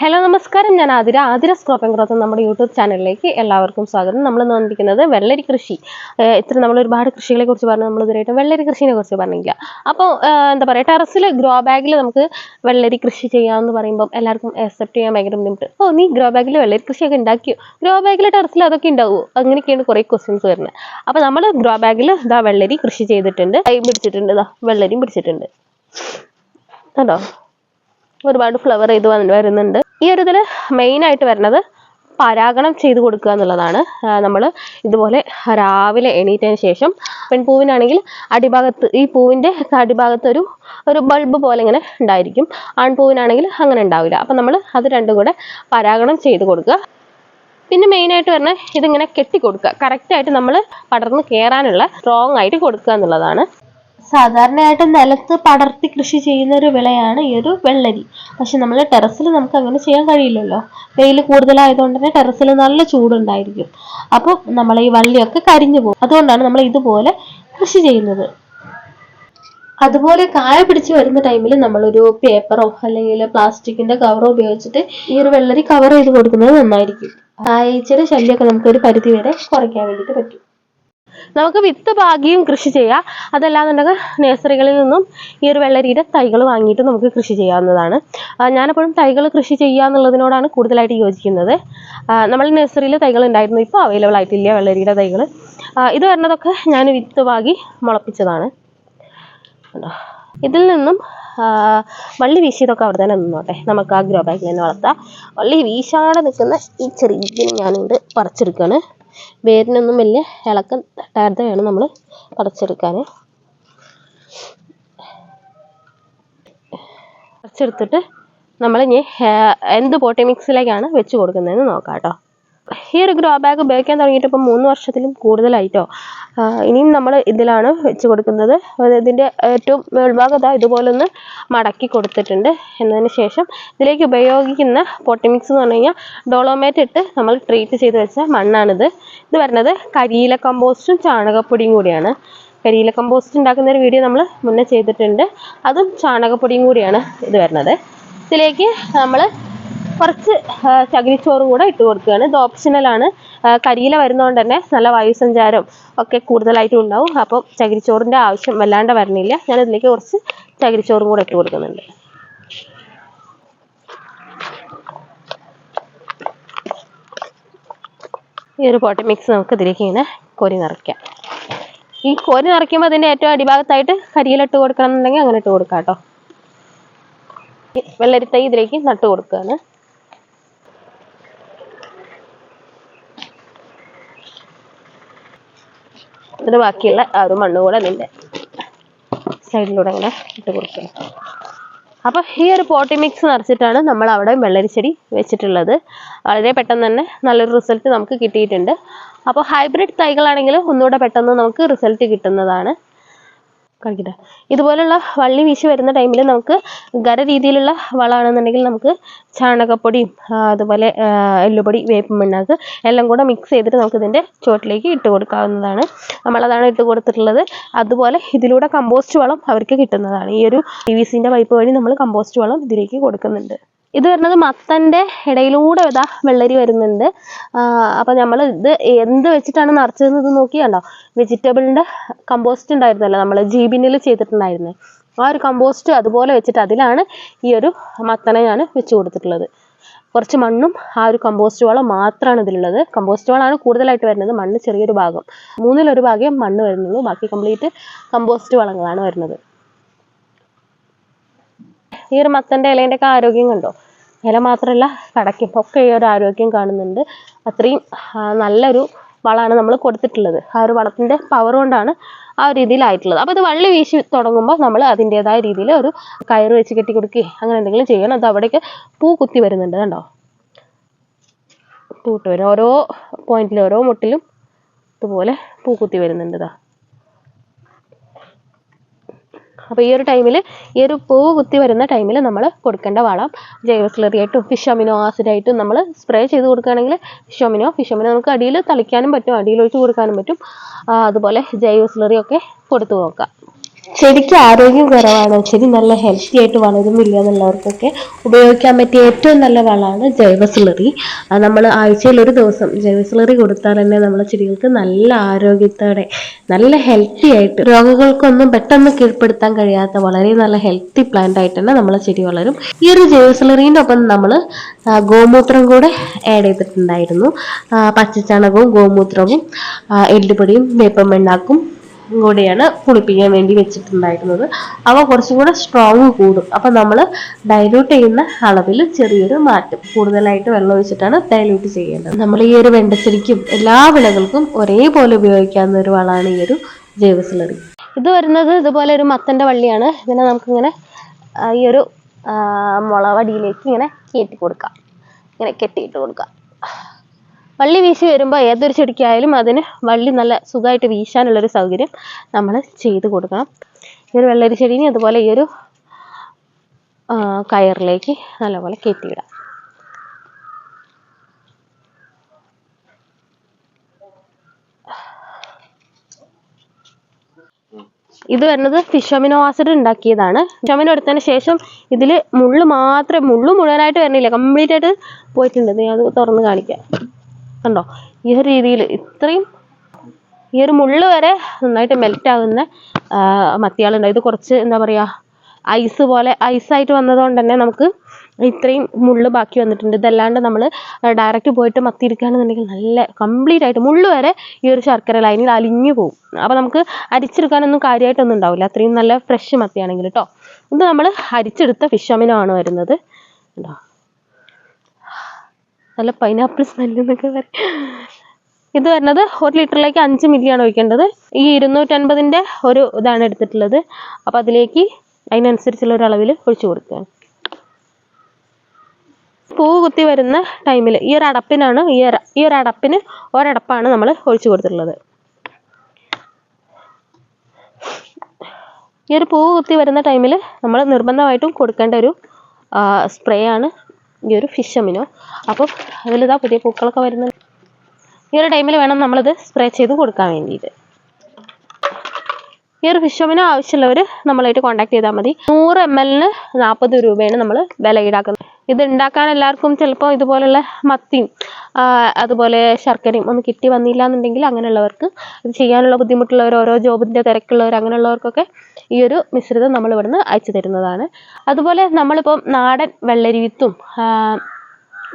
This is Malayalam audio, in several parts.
ഹലോ നമസ്കാരം. ഞാൻ ആതിര. ആതിര സ്ക്രോപ്പ് ആൻഡ് ഗ്രോത്ത് നമ്മുടെ യൂട്യൂബ് ചാനലിലേക്ക് എല്ലാവർക്കും സ്വാഗതം. നമ്മൾ വന്നിരിക്കുന്നത് വെള്ളരി കൃഷി. ഇത്ര നമ്മൾ ഒരുപാട് കൃഷികളെ കുറിച്ച് പറഞ്ഞു. നമ്മൾ ഇതുവരെയായിട്ടും വെള്ളരി കൃഷിനെ കുറിച്ച് പറഞ്ഞില്ല. അപ്പോൾ എന്താ പറയുക ടെറസിൽ ഗ്രോ ബാഗിൽ നമുക്ക് വെള്ളരി കൃഷി ചെയ്യാമെന്ന് പറയുമ്പോൾ എല്ലാവർക്കും അക്സെപ്റ്റ് ചെയ്യാൻ ഭയങ്കര ബുദ്ധിമുട്ട്. ഓ നീ ഗ്രോ ബാഗിൽ വെള്ളരി കൃഷിയൊക്കെ ഉണ്ടാക്കിയോ? ഗ്രോ ബാഗിൽ ടെറസിൽ അതൊക്കെ ഉണ്ടാവുമോ അങ്ങനെയൊക്കെയാണ് കുറേ ക്വസ്റ്റ്യൻസ് വരുന്നത്. അപ്പോൾ നമ്മൾ ഗ്രോ ബാഗിൽ ഇതാ വെള്ളരി കൃഷി ചെയ്തിട്ടുണ്ട്. പിടിച്ചിട്ടുണ്ട്. ഇതാ വെള്ളരിയും പിടിച്ചിട്ടുണ്ട്. കണ്ടോ? ഒരുപാട് ഫ്ലവർ ചെയ്ത് വരുന്നുണ്ട്. ഈ ഒരു ഇതിൽ മെയിനായിട്ട് വരുന്നത് പരാഗണം ചെയ്ത് കൊടുക്കുക എന്നുള്ളതാണ്. നമ്മൾ ഇതുപോലെ രാവിലെ എണീറ്റതിന് ശേഷം പെൺപൂവിനാണെങ്കിൽ അടിഭാഗത്ത് ഈ പൂവിന്റെ അടിഭാഗത്ത് ഒരു ഒരു ബൾബ് പോലെ ഇങ്ങനെ ഉണ്ടായിരിക്കും. ആൺപൂവിനാണെങ്കിൽ അങ്ങനെ ഉണ്ടാവില്ല. അപ്പം നമ്മൾ അത് രണ്ടും കൂടെ പരാഗണം ചെയ്ത് കൊടുക്കുക. പിന്നെ മെയിനായിട്ട് പറഞ്ഞ ഇതിങ്ങനെ കെട്ടി കൊടുക്കുക കറക്റ്റായിട്ട് നമ്മൾ പടർന്ന് കയറാനുള്ള സ്ട്രോങ് ആയിട്ട് കൊടുക്കുക എന്നുള്ളതാണ്. സാധാരണയായിട്ട് നിലത്ത് പടർത്തി കൃഷി ചെയ്യുന്ന ഒരു വിളയാണ് ഈ ഒരു വെള്ളരി. പക്ഷെ നമ്മൾ ടെറസിൽ നമുക്ക് അങ്ങനെ ചെയ്യാൻ കഴിയില്ലല്ലോ. വെയിൽ കൂടുതലായതുകൊണ്ട് തന്നെ ടെറസിൽ നല്ല ചൂടുണ്ടായിരിക്കും. അപ്പോൾ നമ്മൾ ഈ വള്ളിയൊക്കെ കരിഞ്ഞു പോകും. അതുകൊണ്ടാണ് നമ്മൾ ഇതുപോലെ കൃഷി ചെയ്യുന്നത്. അതുപോലെ കായ പിടിച്ച് വരുന്ന ടൈമിൽ നമ്മളൊരു പേപ്പറോ അല്ലെങ്കിൽ പ്ലാസ്റ്റിക്കിന്റെ കവറോ ഉപയോഗിച്ചിട്ട് ഈ ഒരു വെള്ളരി കവർ ചെയ്ത് കൊടുക്കുന്നത് നന്നായിരിക്കും. കായ്ച്ചയുടെ ശല്യമൊക്കെ നമുക്ക് ഒരു പരിധി വരെ കുറയ്ക്കാൻ വേണ്ടിയിട്ട് പറ്റും. നമുക്ക് വിത്ത് പാകിയും കൃഷി ചെയ്യാം. അതല്ലാന്നുണ്ടെങ്കിൽ നഴ്സറികളിൽ നിന്നും ഈ ഒരു വെള്ളരിയുടെ തൈകൾ വാങ്ങിയിട്ട് നമുക്ക് കൃഷി ചെയ്യാവുന്നതാണ്. ഞാനെപ്പോഴും തൈകൾ കൃഷി ചെയ്യുക എന്നുള്ളതിനോടാണ് കൂടുതലായിട്ട് യോജിക്കുന്നത്. നമ്മൾ നഴ്സറിയിൽ തൈകൾ ഉണ്ടായിരുന്നു. ഇപ്പോൾ അവൈലബിൾ ആയിട്ടില്ല വെള്ളരിയുടെ തൈകൾ ഇത് വരുന്നതൊക്കെ ഞാൻ വിത്ത് പാകി മുളപ്പിച്ചതാണ്. ഇതിൽ നിന്നും വള്ളി വീശിയതൊക്കെ അവിടെ തന്നെ നിന്നോട്ടെ. നമുക്ക് ആ ഗ്രോ ബാഗിൽ തന്നെ വളർത്താം. വള്ളി വീശാതെ നിൽക്കുന്ന ഈ ചെറിയ ഞാനിത് പറിച്ചെടുക്കുകയാണ് വേരിനൊന്നും വലിയ ഇളക്കം തട്ടാതെ വേണം നമ്മൾ പറിച്ചെടുക്കാൻ പറിച്ചെടുത്തിട്ട് നമ്മളിനി എന്ത് പോട്ടി മിക്സിലേക്കാണ് വെച്ച് കൊടുക്കുന്നതെന്ന് നോക്കാം കേട്ടോ ഈ ഒരു ഗ്രോ ബാഗ് ഉപയോഗിക്കാൻ തുടങ്ങിയിട്ട് ഇപ്പം മൂന്ന് വർഷത്തിലും കൂടുതലായിട്ടോ. ഇനിയും നമ്മൾ ഇതിലാണ് വെച്ച് കൊടുക്കുന്നത്. ഇതിന്റെ ഏറ്റവും മേൾഭാഗം ഇതാ ഇതുപോലെ ഒന്ന് മടക്കി കൊടുത്തിട്ടുണ്ട്. എന്നതിന് ശേഷം ഇതിലേക്ക് ഉപയോഗിക്കുന്ന പോട്ടി മിക്സ് എന്ന് പറഞ്ഞു കഴിഞ്ഞാൽ ഡോളോമേറ്റ് ഇട്ട് നമ്മൾ ട്രീറ്റ് ചെയ്ത് വെച്ച മണ്ണാണിത്. ഇത് വരുന്നത് കരിയില കമ്പോസ്റ്റും ചാണകപ്പൊടിയും കൂടിയാണ്. കരിയില കമ്പോസ്റ്റ് ഉണ്ടാക്കുന്ന ഒരു വീഡിയോ നമ്മൾ മുന്നേ ചെയ്തിട്ടുണ്ട്. അതും ചാണകപ്പൊടിയും കൂടിയാണ് ഇത് വരുന്നത്. ഇതിലേക്ക് നമ്മൾ കുറച്ച് ചകിരിച്ചോറ് കൂടെ ഇട്ട് കൊടുക്കുകയാണ്. ഇത് ഓപ്ഷണലാണ് കരിയില വരുന്നതുകൊണ്ട് തന്നെ നല്ല വായുസഞ്ചാരം ഒക്കെ കൂടുതലായിട്ടും ഉണ്ടാവും. അപ്പോൾ ചകിരിച്ചോറിന്റെ ആവശ്യം വല്ലാണ്ട് വരണില്ല. ഞാൻ ഇതിലേക്ക് കുറച്ച് ചകിരിച്ചോറും കൂടെ ഇട്ട് കൊടുക്കുന്നുണ്ട്. ഈ ഒരു പോട്ടി മിക്സ് നമുക്ക് ഇതിലേക്ക് ഇങ്ങനെ കോരി നിറയ്ക്കാം. ഈ കോരി നിറയ്ക്കുമ്പോൾ അതിന്റെ ഏറ്റവും അടിഭാഗത്തായിട്ട് കരിയില ഇട്ട് കൊടുക്കണം എന്നുണ്ടെങ്കിൽ അങ്ങനെ ഇട്ട് കൊടുക്കാം കേട്ടോ. വെള്ളരിത്തൈ ഇതിലേക്ക് നട്ട് കൊടുക്കുകയാണ്. എന്നിട്ട് ബാക്കിയുള്ള ആ ഒരു മണ്ണ് കൂടെ അതിന്റെ സൈഡിലൂടെ ഇങ്ങനെ ഇട്ട് കൊടുക്കുക അപ്പോൾ ഈ ഒരു പോട്ടി മിക്സ് നിറച്ചിട്ടാണ് നമ്മൾ അവിടെ വെള്ളരിച്ചെടി വെച്ചിട്ടുള്ളത്. വളരെ പെട്ടെന്ന് തന്നെ നല്ലൊരു റിസൾട്ട് നമുക്ക് കിട്ടിയിട്ടുണ്ട്. അപ്പോൾ ഹൈബ്രിഡ് തൈകളാണെങ്കിൽ ഒന്നുകൂടെ പെട്ടെന്ന് നമുക്ക് റിസൾട്ട് കിട്ടുന്നതാണ്. കാണിക്കട്ടെ ഇതുപോലുള്ള വള്ളി വീശി വരുന്ന ടൈമിൽ നമുക്ക് ഖര രീതിയിലുള്ള വളമാണെന്നുണ്ടെങ്കിൽ നമുക്ക് ചാണകപ്പൊടിയും അതുപോലെ എല്ലുപൊടി വേപ്പ് പിണ്ണാക്ക് എല്ലാം കൂടെ മിക്സ് ചെയ്തിട്ട് നമുക്ക് ഇതിന്റെ ചുവട്ടിലേക്ക് ഇട്ട് കൊടുക്കാവുന്നതാണ്. നമ്മളതാണ് ഇട്ട് കൊടുത്തിട്ടുള്ളത്. അതുപോലെ ഇതിലൂടെ കമ്പോസ്റ്റ് വളം അവർക്ക് കിട്ടുന്നതാണ്. ഈ ഒരു പി വി സിന്റെ പൈപ്പ് വഴി നമ്മൾ കമ്പോസ്റ്റ് വളം ഇതിലേക്ക് കൊടുക്കുന്നുണ്ട്. ഇത് വരുന്നത് മത്തന്റെ ഇടയിലൂടെ ഇതാ വെള്ളരി വരുന്നുണ്ട്. അപ്പോൾ നമ്മൾ ഇത് എന്ത് വെച്ചിട്ടാണ് നിറച്ചതെന്ന് നോക്കി കണ്ടോ? വെജിറ്റബിളിന്റെ കമ്പോസ്റ്റ് ഉണ്ടായിരുന്നല്ലോ നമ്മൾ ജീബിനിൽ ചെയ്തിട്ടുണ്ടായിരുന്നത് ആ ഒരു കമ്പോസ്റ്റ് അതുപോലെ വെച്ചിട്ട് അതിലാണ് ഈ ഒരു മത്തനെ ഞാൻ വെച്ച് കൊടുത്തിട്ടുള്ളത്. കുറച്ച് മണ്ണും ആ ഒരു കമ്പോസ്റ്റ് വളം മാത്രമാണ് ഇതിലുള്ളത്. കമ്പോസ്റ്റ് വളമാണ് കൂടുതലായിട്ട് വരുന്നത് മണ്ണ് ചെറിയൊരു ഭാഗം. മൂന്നിലൊരു ഭാഗം മണ്ണ് വരുന്നുള്ളൂ ബാക്കി കംപ്ലീറ്റ് കമ്പോസ്റ്റ് വളങ്ങളാണ് വരുന്നത്. ഈ ഒരു മത്തന്റെ ഇലേന്റെ ഒക്കെ ആരോഗ്യം കണ്ടോ? ഇല മാത്രമല്ല കടയ്ക്കും ഒക്കെ ഈ ഒരു ആരോഗ്യം കാണുന്നുണ്ട്. അത്രയും നല്ലൊരു വളമാണ് നമ്മൾ കൊടുത്തിട്ടുള്ളത്. ആ ഒരു വളത്തിന്റെ പവർ കൊണ്ടാണ് ആ ഒരു രീതിയിലായിട്ടുള്ളത്. അപ്പോൾ ഇത് വള്ളി വീശി തുടങ്ങുമ്പോൾ നമ്മൾ അതിന്റേതായ രീതിയിൽ ഒരു കയറ് വെച്ച് കെട്ടി കൊടുക്കുകയും അങ്ങനെ എന്തെങ്കിലും ചെയ്യണം. അത് അവിടേക്ക് പൂ കുത്തി വരുന്നുണ്ട് കണ്ടോ? പൂട്ട് വരും. ഓരോ പോയിന്റിലും ഓരോ മുട്ടിലും ഇതുപോലെ പൂ കുത്തി വരുന്നുണ്ട് ഇതാ അപ്പോൾ ഈ ഒരു ടൈമിൽ ഈ ഒരു പൂവ് കുത്തി വരുന്ന ടൈമിൽ നമ്മൾ കൊടുക്കേണ്ട വളം ജൈവ സ്ലറി ആയിട്ടും ഫിഷ് അമിനോ ആസിഡ് ആയിട്ടും നമ്മൾ സ്പ്രേ ചെയ്ത് കൊടുക്കുകയാണെങ്കിൽ ഫിഷ് അമിനോ ഫിഷ് അമിനോ നമുക്ക് അടിയിൽ തളിക്കാനും പറ്റും അടിയിൽ ഒഴിച്ച് കൊടുക്കാനും പറ്റും. അതുപോലെ ജൈവ സ്ലറി ഒക്കെ കൊടുത്തു നോക്കാം ചെടിക്ക് ആരോഗ്യം കുറവാണ്. ചെടി നല്ല ഹെൽത്തി ആയിട്ട് വളരുന്നില്ല എന്നുള്ളവർക്കൊക്കെ ഉപയോഗിക്കാൻ പറ്റിയ ഏറ്റവും നല്ല വളമാണ് ജൈവ സ്ലറി അത് നമ്മൾ ആഴ്ചയിൽ ഒരു ദിവസം ജൈവ സ്ലറി കൊടുത്താൽ തന്നെ നമ്മുടെ ചെടികൾക്ക് നല്ല ആരോഗ്യത്തോടെ നല്ല ഹെൽത്തി ആയിട്ട് രോഗങ്ങൾക്കൊന്നും പെട്ടെന്ന് കീഴ്പ്പെടുത്താൻ കഴിയാത്ത വളരെ നല്ല ഹെൽത്തി പ്ലാന്റ് ആയിട്ട് തന്നെ നമ്മളെ ചെടി വളരും. ഈ ഒരു ജൈവ സ്ലറീന്റെ ഒപ്പം നമ്മൾ ഗോമൂത്രം കൂടെ ആഡ് ചെയ്തിട്ടുണ്ടായിരുന്നു. പച്ചച്ചാണകവും ഗോമൂത്രവും എല്ലുപൊടിയും വേപ്പം വെണ്ണാക്കും കൂടെയാണ് പുളിപ്പിക്കാൻ വേണ്ടി വെച്ചിട്ടുണ്ടായിരുന്നത്. അവ കുറച്ചും കൂടെ സ്ട്രോങ് കൂടും. അപ്പം നമ്മൾ ഡൈലൂട്ട് ചെയ്യുന്ന അളവിൽ ചെറിയൊരു മാറ്റം. കൂടുതലായിട്ട് വെള്ളം ഒഴിച്ചിട്ടാണ് ഡൈലൂട്ട് ചെയ്യേണ്ടത്. നമ്മൾ ഈ ഒരു വെണ്ടച്ചെടിക്കും എല്ലാ വിളകൾക്കും ഒരേപോലെ ഉപയോഗിക്കാവുന്ന ഒരു വളമാണ് ഈ ഒരു ജൈവസിലറി. ഇത് വരുന്നത് ഇതുപോലെ ഒരു മത്തന്റെ വള്ളിയാണ്. ഇതിനെ നമുക്കിങ്ങനെ ഈ ഒരു മുളവടിയിലേക്ക് ഇങ്ങനെ കയറ്റി കൊടുക്കാം. ഇങ്ങനെ കെട്ടിയിട്ട് കൊടുക്കാം. വള്ളി വീശി വരുമ്പോൾ ഏതൊരു ചെടിക്കായാലും അതിന് വള്ളി നല്ല സുഖമായിട്ട് വീശാനുള്ളൊരു സൗകര്യം നമ്മൾ ചെയ്ത് കൊടുക്കണം. ഈ ഒരു വെള്ളരി ചെടീനെ അതുപോലെ ഈ ഒരു കയറിലേക്ക് നല്ലപോലെ കയറ്റിയിടാം ഇത് വരുന്നത് ഫിഷമിനോ ആസിഡ് ഉണ്ടാക്കിയതാണ്. ഫിഷമിനോ എടുത്തതിന് ശേഷം ഇതിൽ മുള്ളു മാത്രമേ മുള്ളു മുഴുവനായിട്ട് വരണില്ല. കംപ്ലീറ്റ് ആയിട്ട് പോയിട്ടുണ്ട്. ഞാൻ അത് തുറന്ന് കാണിക്കാം. കണ്ടോ? ഈ ഒരു രീതിയിൽ ഇത്രയും ഈ ഒരു മുള്ള് വരെ നന്നായിട്ട് മെൽറ്റ് ആകുന്ന മത്തിയാളുണ്ട്. ഇത് കുറച്ച് എന്താ പറയുക ഐസ് പോലെ ഐസായിട്ട് വന്നതുകൊണ്ട് തന്നെ നമുക്ക് ഇത്രയും മുള്ള് ബാക്കി വന്നിട്ടുണ്ട്. ഇതല്ലാണ്ട് നമ്മൾ ഡയറക്റ്റ് പോയിട്ട് മത്തി എടുക്കുകയാണെന്നുണ്ടെങ്കിൽ നല്ല കംപ്ലീറ്റ് ആയിട്ട് മുള്ള് വരെ ഈ ഒരു ശർക്കര ലൈനിൽ അലിഞ്ഞു പോകും അപ്പോൾ നമുക്ക് അരിച്ചെടുക്കാനൊന്നും കാര്യമായിട്ടൊന്നും ഉണ്ടാവില്ല. അത്രയും നല്ല ഫ്രഷ് മത്തിയാണെങ്കിൽ കേട്ടോ ഇത് നമ്മൾ അരിച്ചെടുത്ത ഫിഷ് അമിനോ ആണ് വരുന്നത്. കണ്ടോ? നല്ല പൈനാപ്പിൾ സ്മെല്ല് എന്നൊക്കെ പറയും. ഇത് വരുന്നത് ഒരു ലിറ്ററിലേക്ക് അഞ്ച് ആണ് ഒഴിക്കേണ്ടത്. ഈ ഇരുന്നൂറ്റൻപതിന്റെ ഒരു ഇതാണ് എടുത്തിട്ടുള്ളത്. അപ്പോൾ അതിലേക്ക് അതിനനുസരിച്ചുള്ള ഒരു അളവിൽ ഒഴിച്ചു കൊടുക്കുക. പൂവ് കുത്തി വരുന്ന ടൈമിൽ ഈ ഒരു അടപ്പിനാണ് ഈ ഒരു ഈ ഒരു അടപ്പിന് ഒരടപ്പാണ് നമ്മൾ ഒഴിച്ചു കൊടുത്തിട്ടുള്ളത്. ഈ ഒരു പൂവ് കുത്തി വരുന്ന ടൈമിൽ നമ്മൾ നിർബന്ധമായിട്ടും കൊടുക്കേണ്ട ഒരു സ്പ്രേ ആണ് ഈ ഒരു ഫിഷ് അമിനോ അപ്പം അതിലിതാ പുതിയ പൂക്കളൊക്കെ വരുന്ന ഈ ഒരു ടൈമിൽ വേണം നമ്മളിത് സ്പ്രേ ചെയ്ത് കൊടുക്കാൻ വേണ്ടിയിട്ട്. ഈ ഒരു ഫിഷ് അമിനോ ആവശ്യമുള്ളവർ നമ്മളായിട്ട് കോൺടാക്ട് ചെയ്താൽ മതി. നൂറ് എം എല്ലിന് നാൽപ്പത് രൂപയാണ് നമ്മൾ വില ഈടാക്കുന്നത്. ഇത് ഉണ്ടാക്കാൻ എല്ലാവർക്കും ചിലപ്പോൾ ഇതുപോലുള്ള മത്തിയും അതുപോലെ ശർക്കരയും ഒന്ന് കിട്ടി വന്നില്ല എന്നുണ്ടെങ്കിൽ അങ്ങനെയുള്ളവർക്ക് ഇത് ചെയ്യാനുള്ള ബുദ്ധിമുട്ടുള്ളവർ ഓരോ ജോബിന്റെ തിരക്കുള്ളവർ അങ്ങനെയുള്ളവർക്കൊക്കെ ഈ ഒരു മിശ്രിതം നമ്മൾ ഇവിടുന്ന് അയച്ചു തരുന്നതാണ്. അതുപോലെ നമ്മളിപ്പം നാടൻ വെള്ളരി വിത്തും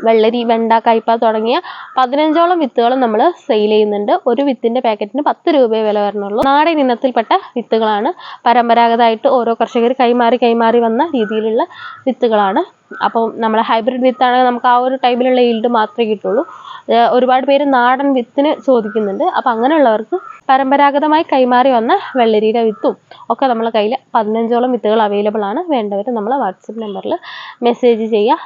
വെള്ളരി വെണ്ട കയ്പ തുടങ്ങിയ പതിനഞ്ചോളം വിത്തുകളും നമ്മൾ സെയിൽ ചെയ്യുന്നുണ്ട്. ഒരു വിത്തിന്റെ പാക്കറ്റിന് പത്ത് രൂപയെ വില വരണുള്ളൂ. നാടൻ ഇനത്തിൽപ്പെട്ട വിത്തുകളാണ് പരമ്പരാഗതമായിട്ട് ഓരോ കർഷകർ കൈമാറി കൈമാറി വന്ന രീതിയിലുള്ള വിത്തുകളാണ്. അപ്പോൾ നമ്മൾ ഹൈബ്രിഡ് വിത്താണെങ്കിൽ നമുക്ക് ആ ഒരു ടൈമിലുള്ള ഈൽഡ് മാത്രമേ കിട്ടുള്ളൂ. ഒരുപാട് പേര് നാടൻ വിത്തിന് ചോദിക്കുന്നുണ്ട്. അപ്പം അങ്ങനെയുള്ളവർക്ക് പരമ്പരാഗതമായി കൈമാറി വന്ന വെള്ളരിയുടെ വിത്തും ഒക്കെ നമ്മളെ കയ്യിൽ പതിനഞ്ചോളം വിത്തുകൾ അവൈലബിൾ ആണ്. വേണ്ടവർ നമ്മളെ വാട്സപ്പ് നമ്പറിൽ മെസ്സേജ് ചെയ്യുക.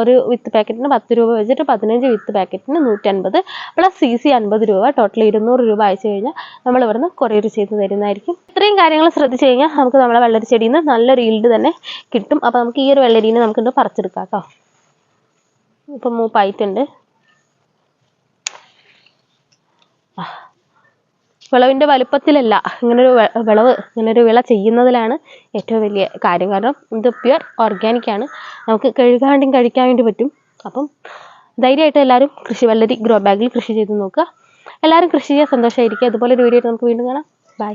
ഒരു വിത്ത് പാക്കറ്റിന് പത്ത് രൂപ വെച്ചിട്ട് പതിനഞ്ച് വിത്ത് പാക്കറ്റിന് നൂറ്റൻപത് പ്ലസ് സി സി അൻപത് രൂപ. ടോട്ടൽ ഇരുന്നൂറ് രൂപ അയച്ചു കഴിഞ്ഞാൽ നമ്മൾ ഇവിടുന്ന് കൊറിയർ ചെയ്ത് തരുന്നതായിരിക്കും. ഇത്രയും കാര്യങ്ങൾ ശ്രദ്ധിച്ചു കഴിഞ്ഞാൽ നമുക്ക് നമ്മളെ വെള്ളരി ചെടിയിൽ നിന്ന് നല്ലൊരു ഈൽഡ് തന്നെ കിട്ടും. അപ്പോൾ നമുക്ക് ഈ ഒരു വെള്ളരീനെ നമുക്കിന്ന് പറിച്ചെടുക്കാം കേട്ടോ. ഇപ്പം മൂപ്പായിട്ടുണ്ട്. വിളവിന്റെ വലുപ്പത്തിലല്ല. ഇങ്ങനൊരു വിളവ് ഇങ്ങനൊരു വിള ചെയ്യുന്നതിലാണ് ഏറ്റവും വലിയ കാര്യം. കാരണം ഇത് പ്യുവർ ഓർഗാനിക് ആണ്. നമുക്ക് കഴുകാണ്ടും കഴിക്കാൻ വേണ്ടി പറ്റും. അപ്പം ധൈര്യമായിട്ട് എല്ലാവരും കൃഷി വെള്ളരി ഗ്രോ ബാഗിൽ കൃഷി ചെയ്ത് നോക്കുക. എല്ലാവരും കൃഷി ചെയ്യാൻ സന്തോഷമായിരിക്കുക അതുപോലെ ഒരു വീഡിയോ നമുക്ക് വീണ്ടും കാണാം. ബൈ